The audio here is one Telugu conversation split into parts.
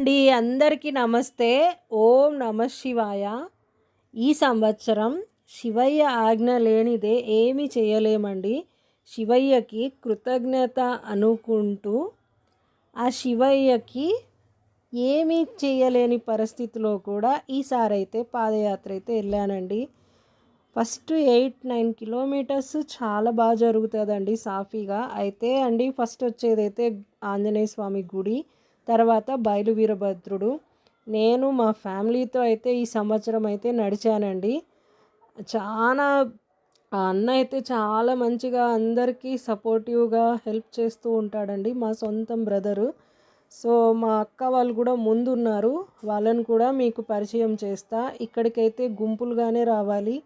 అండి అందరికీ నమస్తే. ఓం నమ శివాయ. ఈ సంవత్సరం శివయ్య ఆజ్ఞ లేనిదే ఏమీ చేయలేమండి. శివయ్యకి కృతజ్ఞత అనుకుంటూ ఆ శివయ్యకి ఏమీ చేయలేని పరిస్థితిలో కూడా ఈసారి అయితే పాదయాత్ర అయితే వెళ్ళానండి. ఫస్ట్ ఎయిట్ నైన్ కిలోమీటర్స్ చాలా బాగా జరుగుతుందండి సాఫీగా. అయితే అండి ఫస్ట్ వచ్చేదైతే ఆంజనేయ స్వామి గుడి. తర్వాత బయలు వీరభద్రుడు నేను మా ఫ్యామిలీతో అయితే ఈ సంవత్సరం అయితే నడిచానండి. చాలా ఆ అన్న అయితే చాలా మంచిగా అందరికీ సపోర్టివ్గా హెల్ప్ చేస్తూ ఉంటాడండి మా సొంతం బ్రదరు. సో మా అక్క వాళ్ళు కూడా ముందున్నారు. వాళ్ళని కూడా మీకు పరిచయం చేస్తా. ఇక్కడికైతే గుంపులుగానే రావాలి.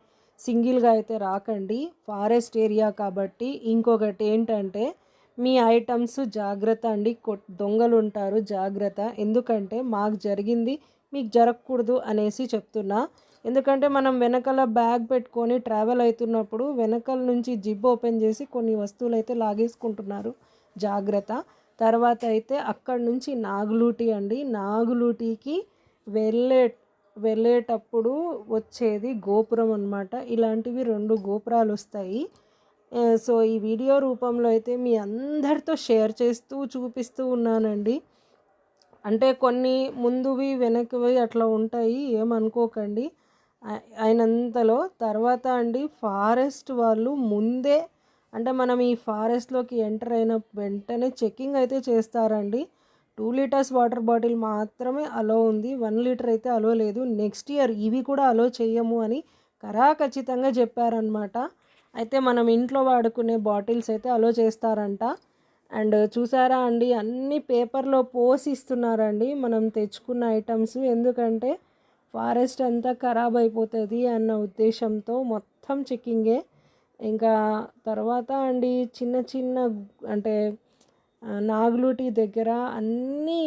సింగిల్గా అయితే రాకండి. ఫారెస్ట్ ఏరియా కాబట్టి ఇంకొకటి ఏంటంటే మీ ఐటమ్స్ జాగ్రత్త అండి. కొ దొంగలు ఉంటారు జాగ్రత్త. ఎందుకంటే మాకు జరిగింది మీకు జరగకూడదు అనేసి చెప్తున్నా. ఎందుకంటే మనం వెనకాల బ్యాగ్ పెట్టుకొని ట్రావెల్ అవుతున్నప్పుడు వెనకాల నుంచి జిప్ ఓపెన్ చేసి కొన్ని వస్తువులు అయితే లాగేసుకుంటున్నారు. జాగ్రత్త. తర్వాత అయితే అక్కడ నుంచి నాగులూటి అండి. నాగులూటికి వెళ్ళే వెళ్ళేటప్పుడు వచ్చేది గోపురం అనమాట ఇలాంటివి రెండు గోపురాలు వస్తాయి సో ఈ వీడియో రూపంలో అయితే మీ అందరితో షేర్ చేస్తూ చూపిస్తూ ఉన్నానండి. అంటే కొన్ని ముందువి వెనక్కివి అట్లా ఉంటాయి ఏమనుకోకండి. అయినంతలో తర్వాత అండి ఫారెస్ట్ వాళ్ళు ముందే అంటే మనం ఈ ఫారెస్ట్లోకి ఎంటర్ అయిన వెంటనే చెక్కింగ్ అయితే చేస్తారండి. టూ లీటర్స్ వాటర్ బాటిల్ మాత్రమే అలో ఉంది వన్ లీటర్ అయితే అలో లేదు. నెక్స్ట్ ఇయర్ ఇవి కూడా అలో చేయము అని కరా ఖచ్చితంగా చెప్పారనమాట అయితే మనం ఇంట్లో వాడుకునే బాటిల్స్ అయితే అలో చేస్తారంట. అండ్ చూసారా అండి అన్ని పేపర్లో పోసి ఇస్తున్నారండి. మనం తెచ్చుకున్న ఐటమ్స్ ఎందుకంటే ఫారెస్ట్ అంతా ఖరాబ్ అయిపోతుంది అన్న ఉద్దేశంతో మొత్తం చెక్కింగే. ఇంకా తర్వాత అండి చిన్న చిన్న అంటే నాగులూటి దగ్గర అన్ని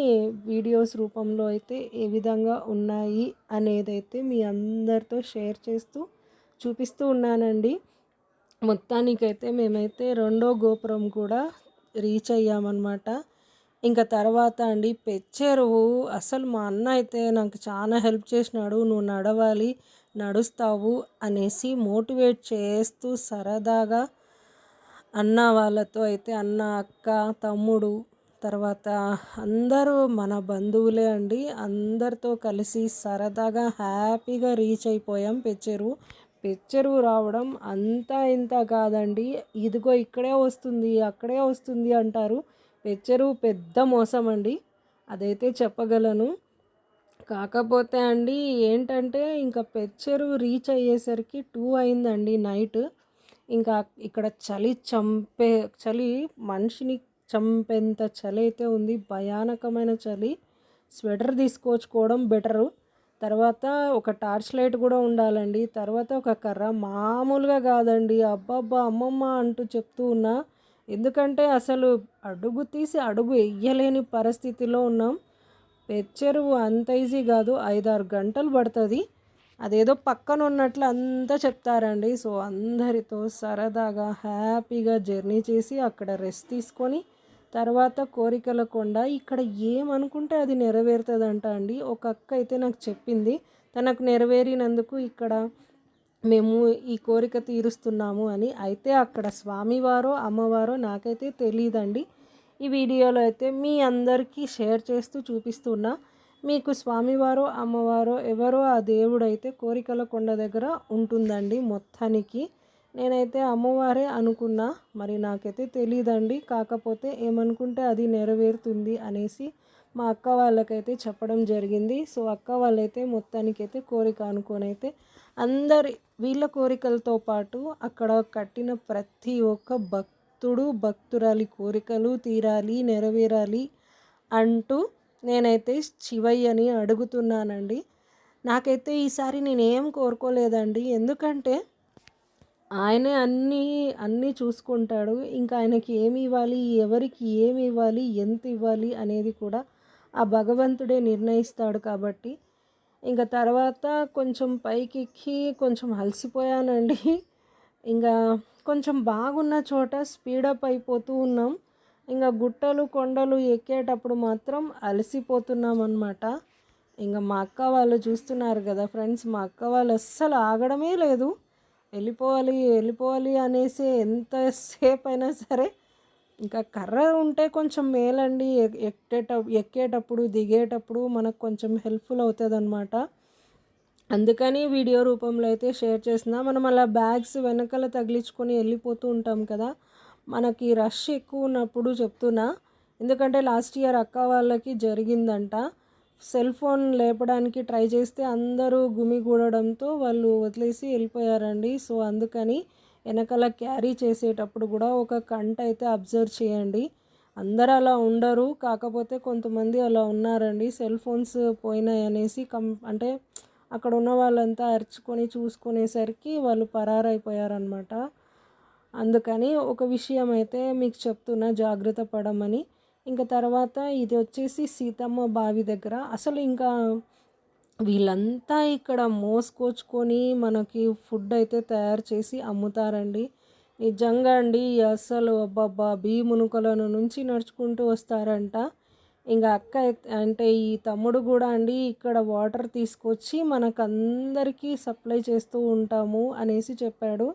వీడియోస్ రూపంలో అయితే ఏ విధంగా ఉన్నాయి అనేదైతే మీ అందరితో షేర్ చేస్తూ చూపిస్తూ ఉన్నానండి. మొత్తానికైతే మేమైతే రెండో గోపురం కూడా రీచ్ అయ్యామన్నమాట. ఇంకా తర్వాత అండి పెచ్చెరువు. అసలు మా అన్న అయితే నాకు చాలా హెల్ప్ చేసినాడు. నువ్వు నడవాలి నడుస్తావు అనేసి మోటివేట్ చేస్తూ సరదాగా అన్న వాళ్ళతో అయితే అన్న అక్క తమ్ముడు తర్వాత అందరూ మన బంధువులే అండి. అందరితో కలిసి సరదాగా హ్యాపీగా రీచ్ అయిపోయాం పెచ్చెరువు. పిక్చరు రావడం అంతా ఇంత కాదండి. ఇదిగో ఇక్కడే వస్తుంది అక్కడే వస్తుంది అంటారు. పిక్చరు పెద్ద మోసం అండి అదైతే చెప్పగలను. కాకపోతే అండి ఏంటంటే ఇంకా పిక్చరు రీచ్ అయ్యేసరికి టూ అయిందండి నైట్. ఇంకా ఇక్కడ చలి చంపే చలి మనిషిని చంపేంత చలి అయితే ఉంది. భయానకమైన చలి. స్వెటర్ తీసుకొచ్చుకోవడం బెటరు. తర్వాత ఒక టార్చ్ లైట్ కూడా ఉండాలండి. తర్వాత ఒక కర్ర మామూలుగా కాదండి. అబ్బబ్బా అమ్మమ్మ అంటూ చెప్తూ ఉన్నా. ఎందుకంటే అసలు అడుగు తీసి అడుగు వెయ్యలేని పరిస్థితిలో ఉన్నాం. పెచ్చరువు అంత ఈజీ కాదు. ఐదారు గంటలు పడుతుంది. అదేదో పక్కన ఉన్నట్లు అంతా చెప్తారండి. సో అందరితో సరదాగా హ్యాపీగా జర్నీ చేసి అక్కడ రెస్ట్ తీసుకొని తర్వాత కోరికల కొండ. ఇక్కడ ఏమనుకుంటే అది నెరవేరుతుందంట అండి. ఒక అక్క అయితే నాకు చెప్పింది. తనకు నెరవేరినందుకు ఇక్కడ మేము ఈ కోరిక తీరుస్తున్నాము అని. అయితే అక్కడ స్వామివారో అమ్మవారో నాకైతే తెలియదండి ఈ వీడియోలో అయితే మీ అందరికీ షేర్ చేస్తూ చూపిస్తున్నా. మీకు స్వామివారో అమ్మవారో ఎవరో ఆ దేవుడైతే కోరికల కొండ దగ్గర ఉంటుందండి మొత్తానికి. నేనైతే అమ్మవారే అనుకున్నా మరి నాకైతే తెలియదండి కాకపోతే ఏమనుకుంటే అది నెరవేరుతుంది అనేసి మా అక్క వాళ్ళకైతే చెప్పడం జరిగింది. సో అక్క వాళ్ళైతే మొత్తానికైతే కోరిక అనుకొని అయితే అందరి వీళ్ళ కోరికలతో పాటు అక్కడ కట్టిన ప్రతి ఒక్క భక్తుడు భక్తురాలి కోరికలు తీరాలి నెరవేరాలి అంటూ నేనైతే శివయ్యని అడుగుతున్నానండి. నాకైతే ఈసారి నేనేం కోరుకోలేదండి. ఎందుకంటే ఆయనే అన్నీ అన్నీ చూసుకుంటాడు. ఇంకా ఆయనకి ఏమి ఇవ్వాలి ఎవరికి ఏమి ఇవ్వాలి ఎంత ఇవ్వాలి అనేది కూడా ఆ భగవంతుడే నిర్ణయిస్తాడు కాబట్టి. ఇంకా తర్వాత కొంచెం పైకి ఎక్కి కొంచెం అలసిపోయానండి. ఇంకా కొంచెం బాగున్న చోట స్పీడప్ అయిపోతూ ఉన్నాం. ఇంకా గుట్టలు కొండలు ఎక్కేటప్పుడు మాత్రం అలసిపోతున్నాం అనమాట ఇంకా మా అక్క వాళ్ళు చూస్తున్నారు కదా ఫ్రెండ్స్ మా అక్క వాళ్ళు అస్సలు ఆగడమే లేదు. వెళ్ళిపోవాలి వెళ్ళిపోవాలి అనేసి ఎంతసేపు అయినా సరే ఇంకా కర్ర ఉంటే కొంచెం మేలండి. ఎక్కేట ఎక్కేటప్పుడు దిగేటప్పుడు మనకు కొంచెం హెల్ప్ఫుల్ అవుతుంది అనమాట అందుకని వీడియో రూపంలో అయితే షేర్ చేసినా మనం అలా బ్యాగ్స్ వెనకాల తగిలించుకొని వెళ్ళిపోతూ ఉంటాం కదా. మనకి రష్ ఎక్కువ ఉన్నప్పుడు చెప్తున్నా. ఎందుకంటే లాస్ట్ ఇయర్ అక్క వాళ్ళకి జరిగిందంట. సెల్ ఫోన్ లేపడానికి ట్రై చేస్తే అందరూ గుమిగూడడంతో వాళ్ళు వదిలేసి వెళ్ళిపోయారండి. సో అందుకని వెనకాల క్యారీ చేసేటప్పుడు కూడా ఒక కంట అయితే అబ్జర్వ్ చేయండి. అందరూ అలా ఉండరు. కాకపోతే కొంతమంది అలా ఉన్నారండి. సెల్ ఫోన్స్ పోయినాయి అనేసి కం అంటే అక్కడ ఉన్న వాళ్ళంతా అరుచుకొని చూసుకునేసరికి వాళ్ళు పరారైపోయారనమాట అందుకని ఒక విషయం అయితే మీకు చెప్తున్నా జాగ్రత్త పడమని. ఇంకా తర్వాత ఇది వచ్చేసి సీతమ్మ బావి దగ్గర. అసలు ఇంకా వీళ్ళంతా ఇక్కడ మోసుకొచ్చుకొని మనకి ఫుడ్ అయితే తయారు చేసి అమ్ముతారండి. నిజంగా అండి అసలు అబ్బబ్బా భీమునుకలను నుంచి నడుచుకుంటూ వస్తారంట. ఇంకా అక్క అంటే ఈ తమ్ముడు కూడా అండి ఇక్కడ వాటర్ తీసుకొచ్చి మనకందరికీ సప్లై చేస్తూ ఉంటాము అనేసి చెప్పాడు.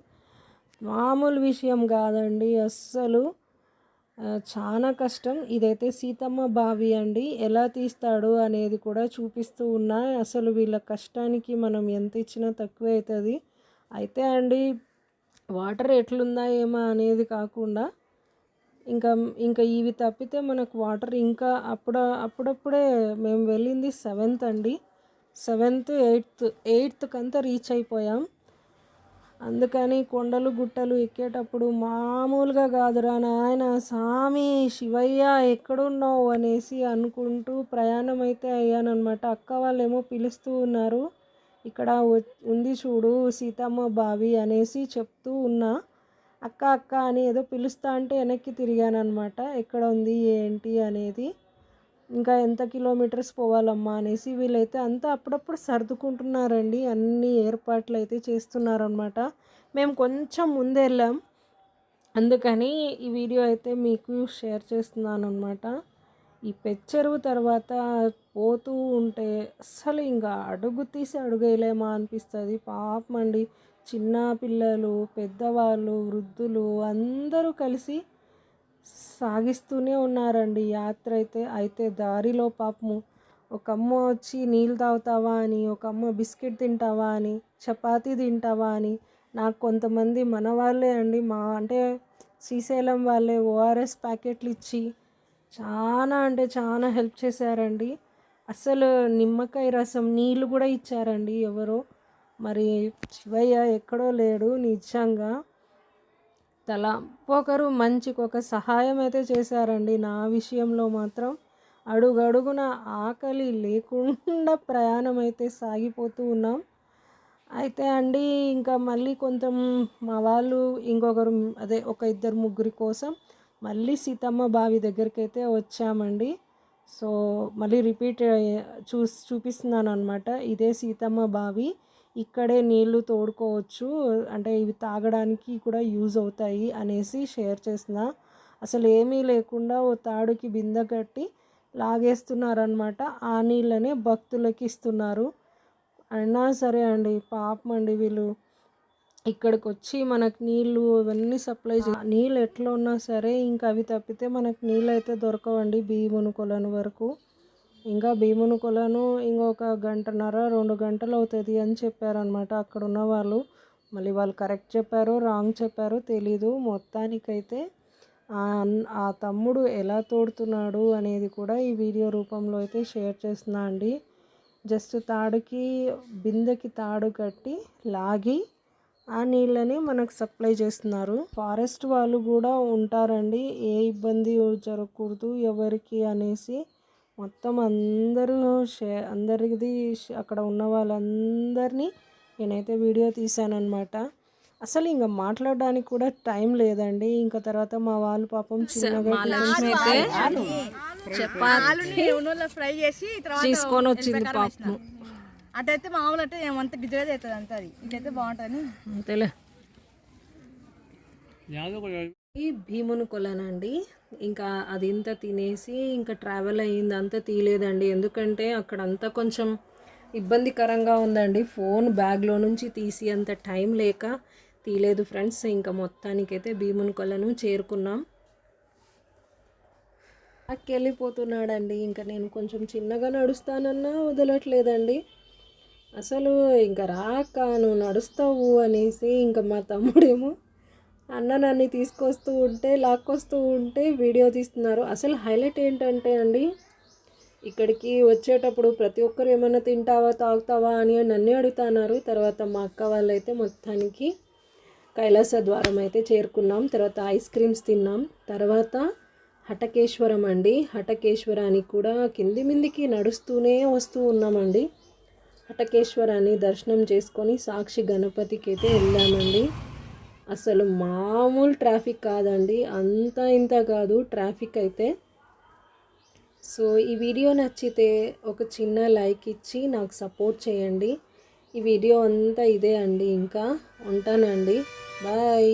మామూలు విషయం కాదండి అస్సలు. చాలా కష్టం. ఇదైతే సీతమ్మ బావి అండి. ఎలా తీస్తాడు అనేది కూడా చూపిస్తూ ఉన్నా. అసలు వీళ్ళ కష్టానికి మనం ఎంత ఇచ్చినా తక్కువే అవుతుంది. అయితే అండి వాటర్ ఎట్లుందా ఏమో అనేది కాకుండా ఇంకా ఇంకా ఇవి తప్పితే మనకు వాటర్ ఇంకా అప్పుడ అప్పుడప్పుడే మేము వెళ్ళింది సెవెంత్ అండి. సెవెంత్ ఎయిత్ ఎయిత్ అంతా రీచ్ అయిపోయాం. అందుకని కొండలు గుట్టలు ఎక్కేటప్పుడు మామూలుగా కాదురా నాయన స్వామి శివయ్య ఎక్కడున్నావు అనేసి అనుకుంటూ ప్రయాణం అయితే అయ్యానమాట అక్క వాళ్ళేమో పిలుస్తూ ఉన్నారు. ఇక్కడ వ- ఉంది చూడు సీతమ్మ బావి అనేసి చెప్తూ ఉన్నా. అక్క అక్క అని ఏదో పిలుస్తా అంటే వెనక్కి తిరిగానమాట ఎక్కడ ఉంది ఏంటి అనేది. ఇంకా ఎంత కిలోమీటర్స్ పోవాలమ్మా అనేసి వీళ్ళైతే అంతా అప్పుడప్పుడు సర్దుకుంటున్నారండి. అన్ని ఏర్పాట్లు అయితే చేస్తున్నారనమాట మేము కొంచెం ముందే వెళ్ళాం అందుకని ఈ వీడియో అయితే మీకు షేర్ చేస్తున్నాను అనమాట ఈ పెచ్చరువు తర్వాత పోతూ ఉంటే అస్సలు ఇంకా అడుగు తీసి అడుగేయలేమా అనిపిస్తుంది. పాపం అండి చిన్న పిల్లలు పెద్దవాళ్ళు వృద్ధులు అందరూ కలిసి సాగిస్తూనే ఉన్నారండి. యాత్ర అయితే అయితే దారిలో పాపము. ఒక అమ్మ వచ్చి నీళ్ళు తాగుతావా అని ఒక అమ్మ బిస్కెట్ తింటావా అని చపాతీ తింటావా అని. నాకు కొంతమంది మన వాళ్ళే అండి. మా అంటే శ్రీశైలం వాళ్ళే ఓఆర్ఎస్ ప్యాకెట్లు ఇచ్చి చాలా అంటే చాలా హెల్ప్ చేశారండి. అసలు నిమ్మకాయ రసం నీళ్ళు కూడా ఇచ్చారండి ఎవరో. మరి శివయ్య ఎక్కడో లేడు నిజంగా. తల. ఒకరు మంచికి ఒక సహాయం అయితే చేశారండి. నా విషయంలో మాత్రం అడుగడుగున ఆకలి లేకుండా ప్రయాణం అయితే సాగిపోతూ ఉన్నాం. అయితే అండి ఇంకా మళ్ళీ కొంచెం మా వాళ్ళు ఇంకొకరు అదే ఒక ఇద్దరు ముగ్గురి కోసం మళ్ళీ సీతమ్మ బావి దగ్గరికి అయితే వచ్చామండి. సో మళ్ళీ రిపీట్ చూస్ చూపిస్తున్నాను అనమాట ఇదే సీతమ్మ బావి. ఇక్కడే నీళ్ళు తోడుకోవచ్చు. అంటే ఇవి తాగడానికి కూడా యూజ్ అవుతాయి అనేసి షేర్ చేసిన. అసలు ఏమీ లేకుండా ఓ తాడుకి బిందె కట్టి లాగేస్తున్నారనమాట ఆ నీళ్ళనే భక్తులకి ఇస్తున్నారు. అయినా సరే అండి పాపం అండి వీళ్ళు. ఇక్కడికి వచ్చి మనకు నీళ్ళు ఇవన్నీ సప్లై చే నీళ్ళు ఎట్లా ఉన్నా సరే ఇంకా అవి తప్పితే మనకు నీళ్ళు అయితే దొరకవండి బియ్యం కొలను వరకు. ఇంకా భీముని కొలను ఇంకొక గంటన్నర రెండు గంటలు అవుతుంది అని చెప్పారనమాట అక్కడ ఉన్న వాళ్ళు. మళ్ళీ వాళ్ళు కరెక్ట్ చెప్పారో రాంగ్ చెప్పారో తెలీదు. మొత్తానికైతే ఆ ఆ తమ్ముడు ఎలా తోడుతున్నాడు అనేది కూడా ఈ వీడియో రూపంలో అయితే షేర్ చేస్తున్నా అండి. జస్ట్ తాడుకి బిందెకి తాడు కట్టి లాగి ఆ నీళ్ళని మనకు సప్లై చేస్తున్నారు. ఫారెస్ట్ వాళ్ళు కూడా ఉంటారండి. ఏ ఇబ్బంది జరగకూడదు ఎవరికి అనేసి మొత్తం అందరూ షే అందరిది అక్కడ ఉన్న వాళ్ళందరినీ నేనైతే వీడియో తీశానమాట అసలు ఇంకా మాట్లాడడానికి కూడా టైం లేదండి. ఇంకా తర్వాత మా వాళ్ళు పాపం చిన్నగా ఫ్రై చేసి తీసుకొని వచ్చింది పాపం. అటైతే మామూలు అంటే ఏమంత గిజగా అవుతుంది అంత అది. ఇటైతే బాగుంటుంది అంతేలే. భీముని కొలనండి. ఇంకా అది ఇంత తినేసి ఇంకా ట్రావెల్ అయ్యింది. అంతా తీయలేదండి. ఎందుకంటే అక్కడ అంతా కొంచెం ఇబ్బందికరంగా ఉందండి. ఫోన్ బ్యాగ్లో నుంచి తీసి అంత టైం లేక తీయలేదు ఫ్రెండ్స్ ఇంకా మొత్తానికైతే భీముని కొలను చేరుకున్నాం. వెళ్ళిపోతున్నాడండి ఇంకా నేను కొంచెం చిన్నగా నడుస్తానన్నా వదలట్లేదండి. అసలు ఇంకా రాక నువ్వు నడుస్తావు అనేసి ఇంకా మా తమ్ముడేమో అన్న నన్ను తీసుకొస్తూ ఉంటే లాక్కొస్తూ ఉంటే వీడియో తీస్తున్నారు. అసలు హైలైట్ ఏంటంటే అండి ఇక్కడికి వచ్చేటప్పుడు ప్రతి ఒక్కరు ఏమైనా తింటావా తాగుతావా అని నన్నే అడుగుతున్నారు. తర్వాత మా అక్క వాళ్ళైతే మొత్తానికి కైలాస ద్వారం అయితే చేరుకున్నాం. తర్వాత ఐస్ క్రీమ్స్ తిన్నాం. తర్వాత హటకేశ్వరం అండి. హటకేశ్వరానికి కూడా కింది మిందికి నడుస్తూనే వస్తూ ఉన్నామండి. హటకేశ్వరాన్ని దర్శనం చేసుకొని సాక్షి గణపతికి అయితే వెళ్ళామండి. అసలు మామూలు ట్రాఫిక్ కాదండి. అంత ఇంత కాదు ట్రాఫిక్ అయితే. సో ఈ వీడియో నచ్చితే ఒక చిన్న లైక్ ఇచ్చి నాకు సపోర్ట్ చేయండి. ఈ వీడియో అంతా ఇదే అండి. ఇంకా ఉంటానండి. బాయ్.